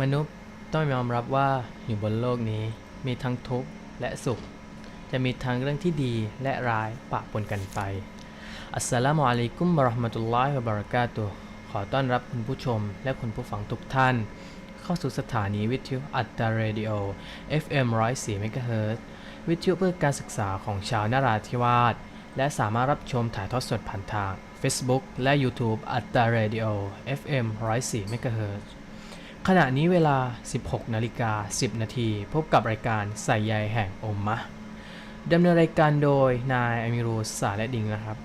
มนุษย์ต้องยอมรับว่าอยู่บนโลกนี้มีทั้งทุกข์และสุข จะมีทั้งเรื่องที่ดีและร้ายปะปนกันไป อัสสลามุอะลัยกุมบะราะห์มะตุลลอฮิวะบะเราะกาตุขอต้อนรับคุณผู้ชมและคุณผู้ฟังทุกท่าน เข้าสู่สถานีวิทยุอัตตาเรดิโอ FM 104เมกะเฮิรตวิทยุเพื่อการศึกษาของชาวนาราธิวาสและสามารถรับชมถ่ายทอดสดผ่านทาง Facebook และ YouTube อัตตาเรดิโอ FM 104เมกะเฮิรตซ์ ขณะนี้เวลา 16 นาฬิกา 10 นาที พบกับรายการใส่ใยแห่งอมมะดำเนินรายการโดยนายอามิรูสาและดิงนะครับ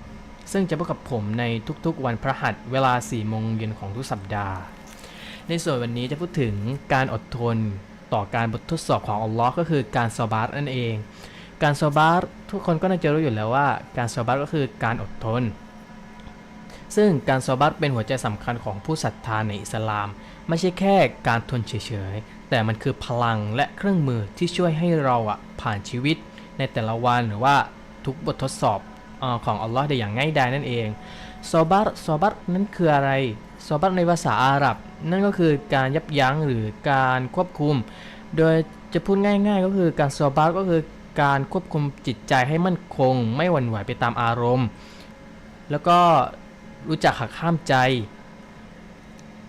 ซึ่งจะพบกับผมในทุกๆ วันพระหัสเวลา 4 โมงเย็นของทุกสัปดาห์ ในส่วนวันนี้จะพูดถึงการอดทนต่อการบททดสอบของอัลลอฮ์ก็คือการซอบาร์นั่นเอง การซอบาร์ทุกคนก็น่าจะรู้อยู่แล้วว่า การซอบาร์ก็คือการอดทน ซึ่งการซอบัตเป็นหัวใจสำคัญของผู้ศรัทธาในอิสลาม ไม่ใช่แค่การทนเฉยๆ แต่มันคือพลังและเครื่องมือที่ช่วยให้เราอะผ่านชีวิต ในแต่ละวันหรือว่าทุกบททดสอบอของอัลลอฮ์ได้อย่างง่ายดายนั่นเองซอบัตซอบัตนั้นคืออะไรซอบัตในภาษาอาหรับ นั่นก็คือการยับยั้งหรือการควบคุม โดยจะพูดง่ายๆ ก็คือการซอบัตก็คือการควบคุมจิตใจให้มั่นคง ไม่หวั่นไหวไปตามอารมณ์ แล้วก็ รู้จักหักห้ามใจ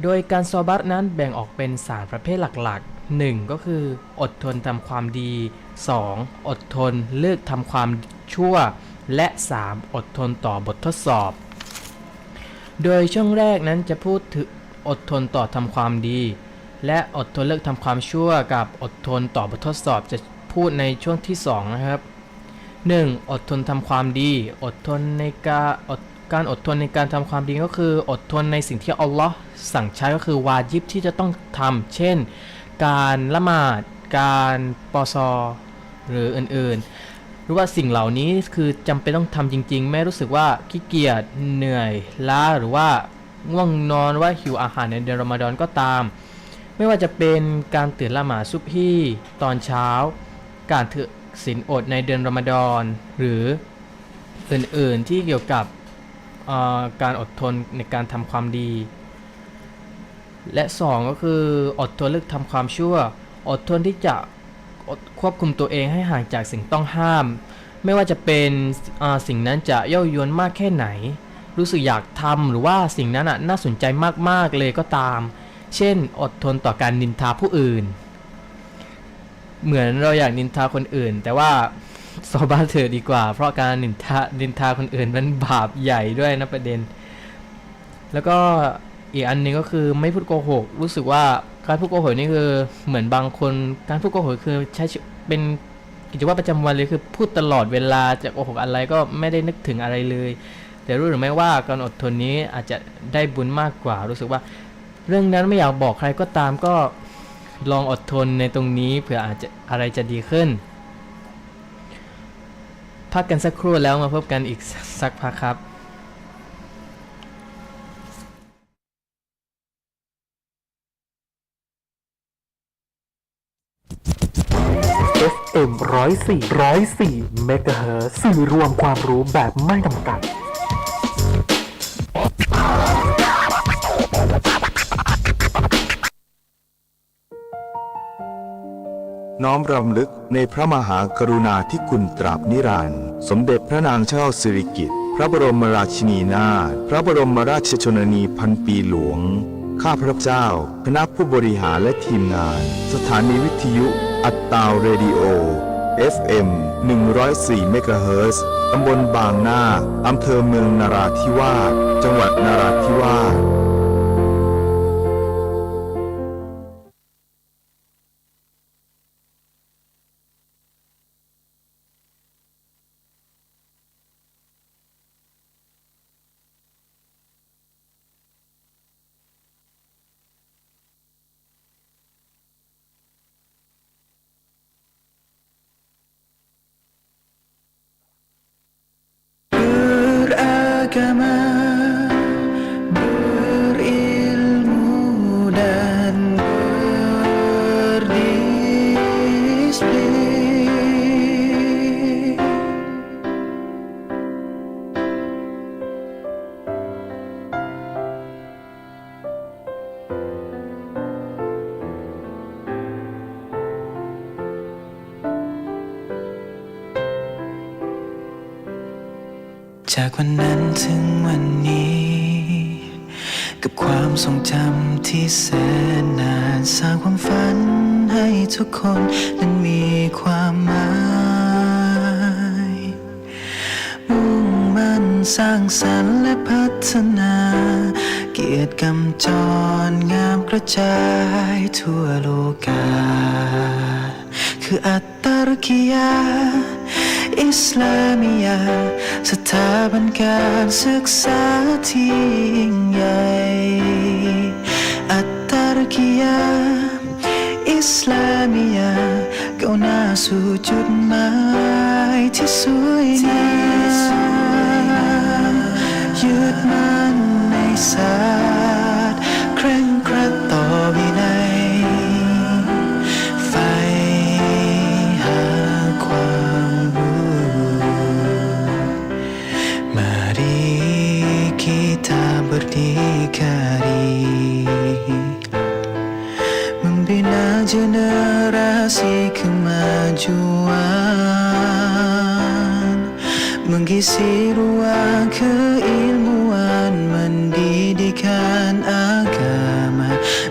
โดยการซอบัตนั้นแบ่งออกเป็นสารประเภทหลักๆ 1. ก็คืออดทนทำความดี 2. อดทนเลิกทำความชั่ว และ 3. อดทนต่อบททดสอบ โดยช่วงแรกนั้นจะพูดถึงอดทนต่อทำความดี และอดทนเลิกทำความชั่วกับอดทนต่อบททดสอบจะพูดในช่วงที่ 2 นะครับ 1. อดทนทำความดี อดทนในการอด การอดทนในการทำความดีก็คืออดทนในสิ่งที่อัลลอฮ์สั่งใช้ก็คือวาจิบที่จะต้องทำเช่น การละหมาด การปอซอหรืออื่นๆ หรือว่าสิ่งเหล่านี้คือจำเป็นต้องทำจริง ๆ ไม่รู้สึกว่าขี้เกียจเหนื่อยล้าหรือว่าง่วงนอนว่าหิวอาหารในเดือนรอมฎอนก็ตาม ไม่ว่าจะเป็นการตื่นละหมาดซุบฮีตอนเช้า การถือศีลอดในเดือนรอมฎอนหรืออื่นๆที่เกี่ยวกับ การอดทนในการทำความดี และ 2 ก็คืออดทนเลิกทำความชั่ว อดทนที่จะควบคุมตัวเองให้ห่างจากสิ่งต้องห้าม ไม่ว่าจะเป็นสิ่งนั้นจะเย่ายวนมากแค่ไหน รู้สึกอยากทำหรือว่าสิ่งนั้นน่าสนใจมากๆเลยก็ตาม เช่น อดทนต่อการนินทาผู้อื่น เหมือนเราอยากนินทาคนอื่น แต่ว่า ซอบาเธอดีกว่า เพราะการนินทานินทาคนอื่นมันบาปใหญ่ด้วยนะประเด็น แล้วก็อีกอันหนึงก็คือไม่พูดโกหก รู้สึกว่าการพูดโกหกนี่คือเหมือนบางคน การพูดโกหกคือใช้เป็นกิจวัตรประจำวันเลยคือพูดตลอดเวลาจะโกหกอะไรก็ไม่ได้นึกถึงอะไรเลย แต่รู้หรือไม่ว่าการอดทนนี้อาจจะได้บุญมากกว่า รู้สึกว่า เรื่องนั้นไม่อยากบอกใครก็ตามก็ลองอดทนในตรงนี้เผื่ออาจจะอะไรจะดีขึ้น พักกันสักครู่แล้วมาพบกันอีกสักพักครับ FM ร้อยสี่ร้อยสี่เมกะเฮิร์สื่อรวมความรู้แบบไม่จำกัด น้อมรำลึกในพระมหากรุณาธิคุณตราบนิรันดร์สมเด็จพระนางเจ้าสิริกิติ์พระบรมราชินีนาถพระบรมราชชนนีพันปีหลวง ข้าพระเจ้า คณะผู้บริหารและทีมงาน สถานีวิทยุ อัตตาวเรดิโอ FM 104เมกะเฮิรตซ์ตำบลบางนาอำเภอเมืองนาราธิวาส จังหวัดนาราธิวาส كما จากวันนั้นถึงวันนี้ กับความทรงจำที่แสนนานสร้างความฝันให้ทุกคนนั้นมีความหมายมุ่งมั่นสร้างสรรค์และพัฒนา เกียรติกำจรงามกระจายทั่วโลกา คืออัตตารกิยา อิสลามียา สถาบันการศึกษาที่ยิ่งใหญ่ อัตตารกิยา อิสลามียาก้าวหน้าสู่จุดหมายที่สวยงามยึดมั่นในศาส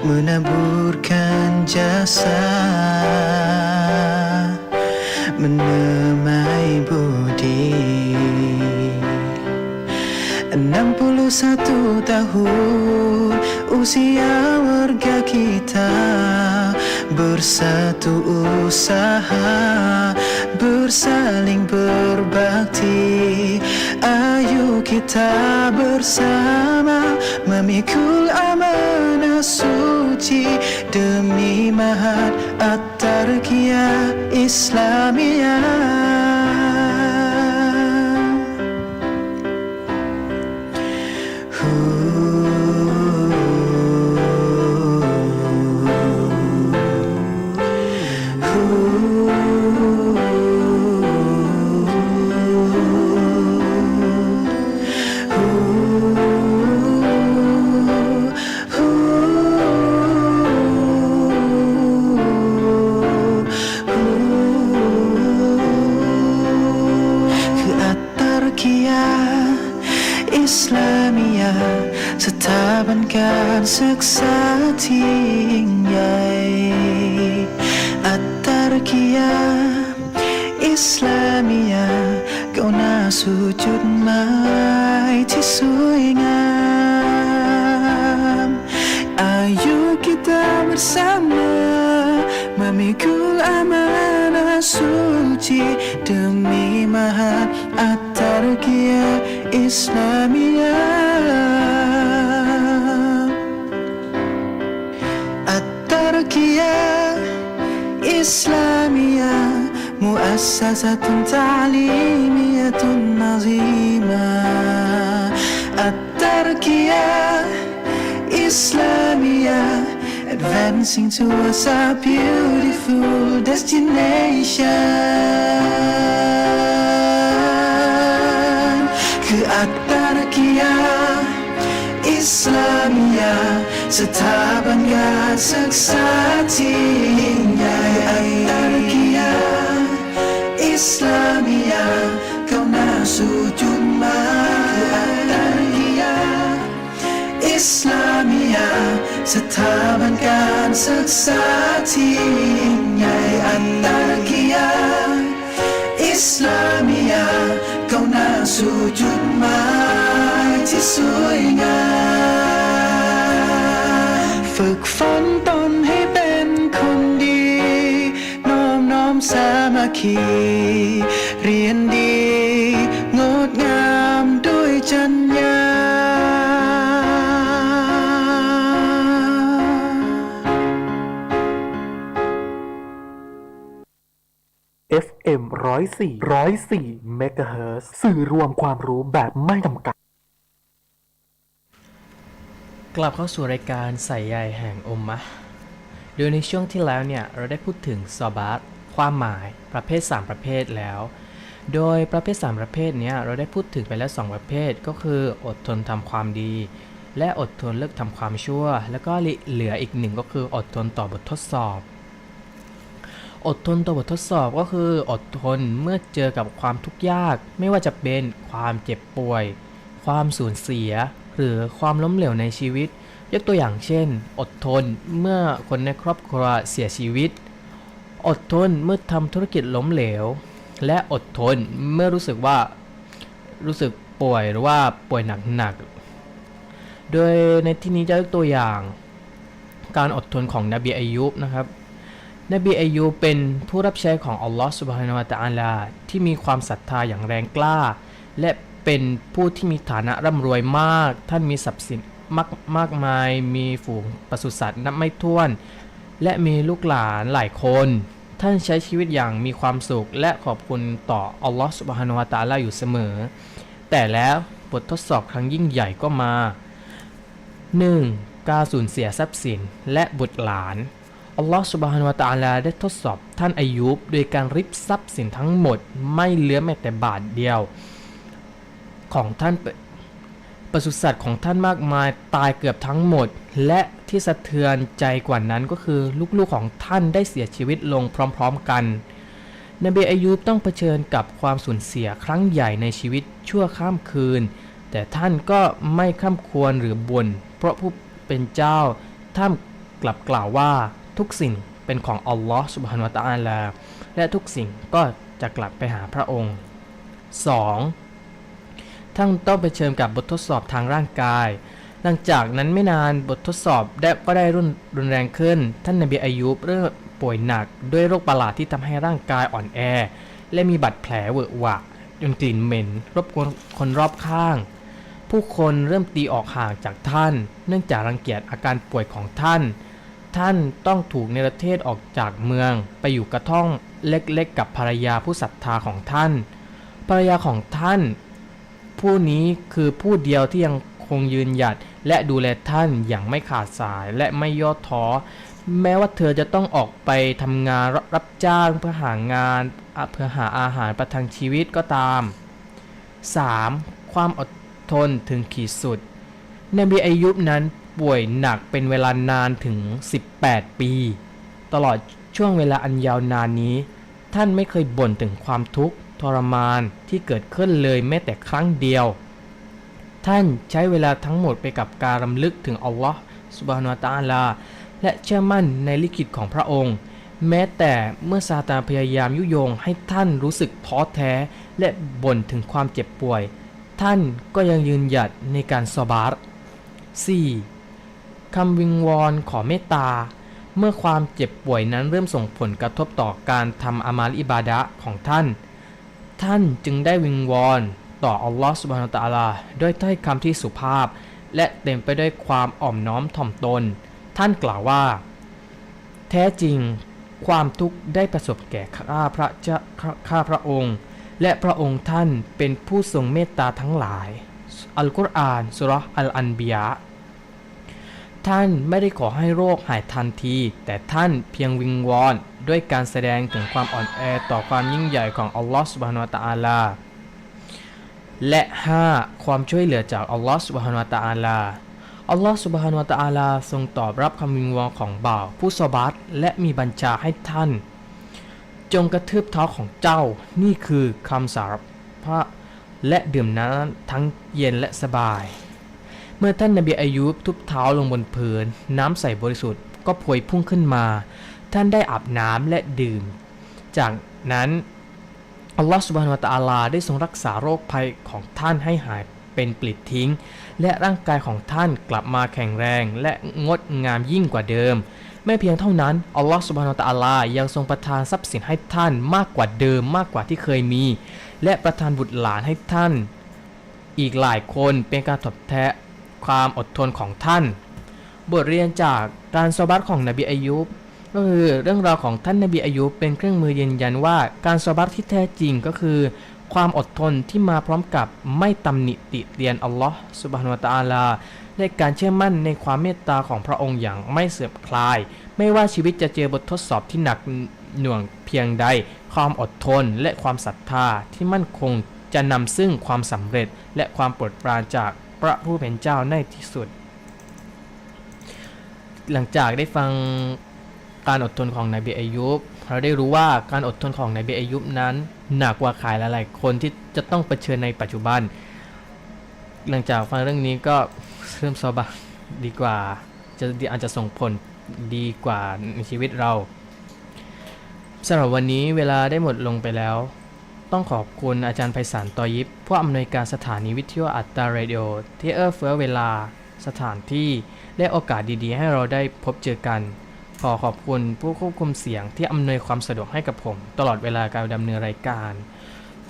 Menaburkan jasa Menemai budi. 61 tahun usia warga kita Bersatu usaha bersaling berbakti. Ayo kita bersama memikul amanah suci Demi mahat at-tarqiyah Islamiyah ศึกษาที่ยิ่งใหญ่ อัตตารกิยา อิสลามียาก้าวหน้าสู่จุดหมายที่สวยงาม Ayo kita bersama memikul amanah suci demi mahat at-tarqiyah Islamiyah. Islamiyah muassasatun ta'limiyatun nazimah At-tarqiyah Islamia advancing towards a beautiful destination คืออัตตารกิยาอิ สถาบันการศึกษาที่ยิ่งใหญ่อัตตรกิยาอิสลามียาก้าหน้าสู่จุดหมายอัตตรกิยาอิสลามียาสถาบันการศึกษาที่ยิ่งใหญ่อันตรกิยาอิสลามียาก้าหน้าสู่จุดหมายที่สวยงาม กฝนตนให้เป็นคนดีน้อมน้อมสามัคคี เรียนดี งดงามด้วยจัญญา FM 104 104เมกะเฮิร์สื่อรวมความรู้แบบไม่จำกัด กลับเข้าสู่รายการใส่ใยแห่งอมมะ โดยในช่วงที่แล้วเนี่ย เราได้พูดถึงซอบาตความหมายประเภท 3 ประเภทแล้ว โดยประเภท 3 ประเภทเนี้ยเราได้พูดถึงไปแล้ว 2 ประเภท ก็คืออดทนทำความดี และอดทนเลิกทำความชั่ว แล้วก็เหลืออีกหนึ่งก็คืออดทนต่อบททดสอบ อดทนต่อบททดสอบก็คืออดทนเมื่อเจอกับความทุกข์ยาก ไม่ว่าจะเป็นความเจ็บป่วย ความสูญเสีย หรือความล้มเหลวในชีวิต ยกตัวอย่างเช่น อดทนเมื่อคนในครอบครัวเสียชีวิต อดทนเมื่อทำธุรกิจล้มเหลว และอดทนเมื่อรู้สึกว่ารู้สึกป่วยหรือว่าป่วยหนักๆ โดยในที่นี้จะยกตัวอย่าง การอดทนของนบีอายุบนะครับนบีอายุบเป็นผู้รับใช้ของอัลลอฮ์สุบฮานาวะตะอาลาที่มีความศรัทธาอย่างแรงกล้า และ เป็นผู้ที่มีฐานะร่ำรวยมาก ท่านมีทรัพย์สินมากมากมาย มีฝูงปศุสัตว์นับไม่ถ้วน และมีลูกหลานหลายคน ท่านใช้ชีวิตอย่างมีความสุข และขอบคุณต่ออัลลอฮ์สุบฮานาวะตาลาอยู่เสมอ แต่แล้วบททดสอบครั้งยิ่งใหญ่ก็มา 1. การสูญเสียทรัพย์สินและบุตรหลานอัลลอฮฺสุบฮานวะตาลาได้ทดสอบท่านอายุบโดยการริบทรัพย์สินทั้งหมด ไม่เหลือแม้แต่บาทเดียว ของท่านปศุสัตว์ของท่านมากมายตายเกือบทั้งหมด และที่สะเทือนใจกว่านั้นก็คือลูกๆของท่านได้เสียชีวิตลงพร้อมๆกัน นบีอายุบต้องเผชิญกับความสูญเสียครั้งใหญ่ในชีวิตชั่วข้ามคืน แต่ท่านก็ไม่ข้ามควรหรือบ่นเพราะผู้เป็นเจ้าท่านกลับกล่าวว่าทุกสิ่งเป็นของอัลลอฮ์สุบฮานวะตะอาลาและทุกสิ่งก็จะกลับไปหาพระองค์ 2. ท่านต้องไปเชิญกับบททดสอบทางร่างกาย หลังจากนั้นไม่นานบททดสอบได้ก็ได้รุนรุนแรงขึ้น ท่านนบีอายุเริ่มป่วยหนักด้วยโรคประหลาดที่ทำให้ร่างกายอ่อนแอ และมีบาดแผลเวอะหวะจนกลิ่นเหม็นรบกวนคนรอบข้าง ผู้คนเริ่มตีออกห่างจากท่าน เนื่องจากรังเกียจอาการป่วยของท่าน ท่านต้องถูกเนรเทศออกจากเมือง ไปอยู่กระท่อมเล็กๆ กับภรรยาผู้ศรัทธาของท่าน ภรรยาของท่าน ผู้นี้คือผู้เดียวที่ยังคงยืนหยัดและดูแลท่านอย่างไม่ขาดสายและไม่ย่อท้อ แม้ว่าเธอจะต้องออกไปทำงานรับจ้างเพื่อหางานเพื่อหาอาหารประทังชีวิตก็ตาม 3. ความอดทนถึงขีดสุดนบีอายุบนั้นป่วยหนักเป็นเวลานานถึง 18 ปี ตลอดช่วงเวลาอันยาวนานนี้ ท่านไม่เคยบ่นถึงความทุกข์ ทรมานที่เกิดขึ้นเลยแม้แต่ครั้งเดียว ท่านใช้เวลาทั้งหมดไปกับการรำลึกถึงอัลลอฮ์สุบฮานาตาลา และเชื่อมั่นในลิขิตของพระองค์ แม้แต่เมื่อซาตานพยายามยุยงให้ท่านรู้สึกท้อแท้และบ่นถึงความเจ็บป่วย ท่านก็ยังยืนหยัดในการสบาร์ 4. คำวิงวอนขอเมตตาเมื่อความเจ็บป่วยนั้นเริ่มส่งผลกระทบต่อการทำอามาลอิบาดะของท่าน ท่านจึงได้วิงวอนต่ออัลลอฮฺสุบฮานาตะอาลาด้วยถ้อยคำที่สุภาพ และเต็มไปด้วยความอ่อมน้อมถ่อมตน ท่านกล่าวว่า แท้จริงความทุกข์ได้ประสบแก่ข้าพระเจ้าข้าพระองค์ และพระองค์ท่านเป็นผู้ทรงเมตตาทั้งหลาย อัลกุรอานสุรอัลอันบียะท่านไม่ได้ขอให้โรคหายทันที แต่ท่านเพียงวิงวอน ด้วยการแสดงถึงความอ่อนแอต่อความยิ่งใหญ่ของอัลลอฮฺสุบฮานาตะอาลาและ 5. ความช่วยเหลือจากอัลลอฮฺสุบฮานาตะอาลาอัลลอฮฺสุบฮานาตะอาลาทรงตอบรับคำวิงวอนของบ่าว ผู้สบัดและมีบัญชาให้ท่าน จงกระทืบเท้าของเจ้านี่คือคำสารภาพและดื่มน้ำทั้งเย็นและสบาย เมื่อท่านนบีอายุบทุบเท้าลงบนพื้นน้ำใสบริสุทธิ์ก็พวยพุ่งขึ้นมา ท่านได้อาบน้ำและดื่ม จากนั้นอัลลอฮฺสุบฮานวะตะอาลาได้ทรงรักษาโรคภัยของท่านให้หายเป็นปลิดทิ้ง และร่างกายของท่านกลับมาแข็งแรงและงดงามยิ่งกว่าเดิม ไม่เพียงเท่านั้นอัลลอฮฺสุบฮานาตะอาลายังทรงประทานทรัพย์สินให้ท่านมากกว่าเดิมมากกว่าที่เคยมี และประทานบุตรหลานให้ท่าน อีกหลายคนเป็นการตอบแทนความอดทนของท่าน บทเรียนจากการสบัดของนบีอายุบ ก็คือเรื่องราวของท่านนบีอายุเป็นเครื่องมือยืนยันว่าการสบัดที่แท้จริงก็คือ ความอดทนที่มาพร้อมกับไม่ตำหนิติเตียนอัลลอฮ์สุบฮานุวตะอาลาและการเชื่อมั่นในความเมตตาของพระองค์อย่างไม่เสื่อมคลาย ไม่ว่าชีวิตจะเจอบททดสอบที่หนักหน่วงเพียงใด ความอดทนและความศรัทธาที่มั่นคงจะนำซึ่งความสำเร็จและความโปรดปรานจากพระผู้เป็นเจ้าในที่สุด หลังจากได้ฟัง การอดทนของนบีอายุบเราได้รู้ว่าการอดทนของนบีอายุบนั้น หนักกว่าใครหลายๆคนที่จะต้องเผชิญในปัจจุบัน หลังจากฟังเรื่องนี้ก็เริ่มซอบะดีกว่าจะอาจจะส่งผลดีกว่าในชีวิตเราสำหรับวันนี้เวลาได้หมดลงไปแล้ว ต้องขอบคุณอาจารย์ไพศาลตอยิบผู้อำนวยการสถานีวิทยุอัตตาเรดิโอที่เอื้อเฟื้อเวลาสถานที่และโอกาสดีๆ ให้เราได้พบเจอกัน ขอขอบคุณผู้ควบคุมเสียงที่อำนวยความสะดวกให้กับผม ตลอดเวลาการดำเนินรายการ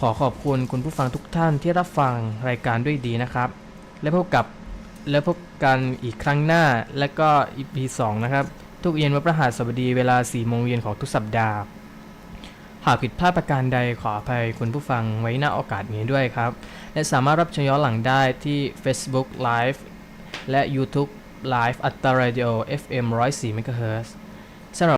ขอขอบคุณคุณผู้ฟังทุกท่านที่รับฟังรายการด้วยดีนะครับ และพบกับและพบกันอีกครั้งหน้าและก็ EP 2นะครับ ทุกเย็นวันพฤหัสบดีเวลา4โมงเย็นของทุกสัปดาห์ หากผิดพลาดประการใดขออภัยคุณผู้ฟังไว้ณโอกาสนี้ด้วยครับ และสามารถรับชมย้อนหลังได้ที่ Facebook Live และ YouTube ไลฟ์อัตราเรดิโอ FM 104 MHz